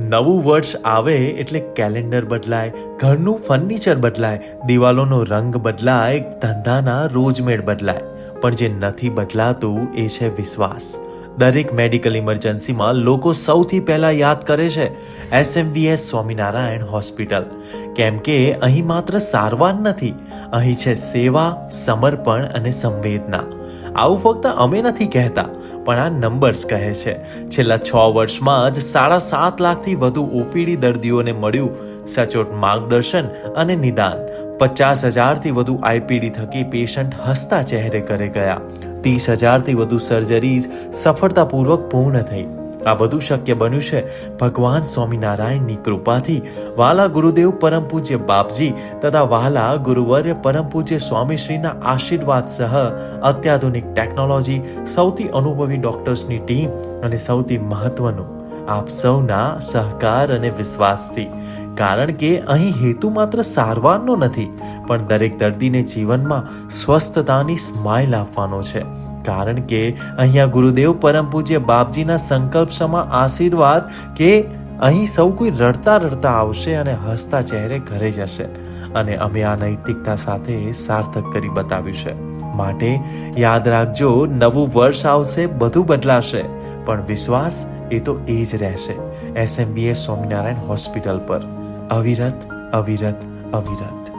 નવું વર્ષ આવે એટલે કેલેન્ડર બદલાય, ઘરનું ફર્નિચર બદલાય, દિવાલોનો રંગ બદલાય, ધંધાના રોજમેળ બદલાય. પણ જે નથી બદલાતું એ છે વિશ્વાસ. દરેક મેડિકલ ઇમરજન્સીમાં લોકો સૌથી પહેલા યાદ કરે છે એસએમવીએસ સ્વામિનારાયણ હોસ્પિટલ. કેમ કે અહીં માત્ર સારવાર નથી, અહીં છે સેવા, સમર્પણ અને સંવેદના. આવું ફક્ત અમે નથી કહેતા, પણ આ નંબર્સ કહે છે. છેલ્લા છ વર્ષમાં જ સાડા સાત લાખથી વધુ ઓપીડી દર્દીઓને મળ્યું સચોટ માર્ગદર્શન અને નિદાન. પચાસ હજારથી વધુ આઈપીડી થકી પેશન્ટ હસતા ચહેરે ઘરે ગયા. ત્રીસ હજારથી વધુ સર્જરીઝ સફળતાપૂર્વક પૂર્ણ થઈ. આ બધું શક્ય બન્યું છે. ભગવાન સ્વામિનારાયણની કૃપાથી વાલા ગુરુદેવ પરમ પૂજ્ય બાપજી તથા વાલા ગુરુવર્ય પરમ પૂજ્ય સ્વામીશ્રીના આશીર્વાદ સહ અત્યાધુનિક ટેકનોલોજી સૌથી અનુભવી ડોક્ટર્સની ટીમ અને સૌથી મહત્વનું આપ સૌના સહકાર અને વિશ્વાસથી. કારણ કે અહીં હેતુ માત્ર સારવારનો નથી, પણ દરેક દર્દીને જીવનમાં સ્વસ્થતાની સ્માઇલ આપવાનો છે. કારણ કે અહીંયા ગુરુદેવ પરમ પૂજ્ય બાપજીના સંકલ્પ સમા આશીર્વાદ કે અહીં સૌ કોઈ રડતા રડતા આવશે અને હસતા ચહેરે ઘરે જશે. અને અમે આ નૈતિકતા સાથે સાર્થક કરી બતાવ્યું છે. માટે યાદ રાખજો, નવું વર્ષ આવશે, બધું બદલાશે. પણ વિશ્વાસ એ તો એ જ રહેશે. એસએમબીએસ સ્વામિનારાયણ હોસ્પિટલ પર. અવિરત અવિરત અવિરત.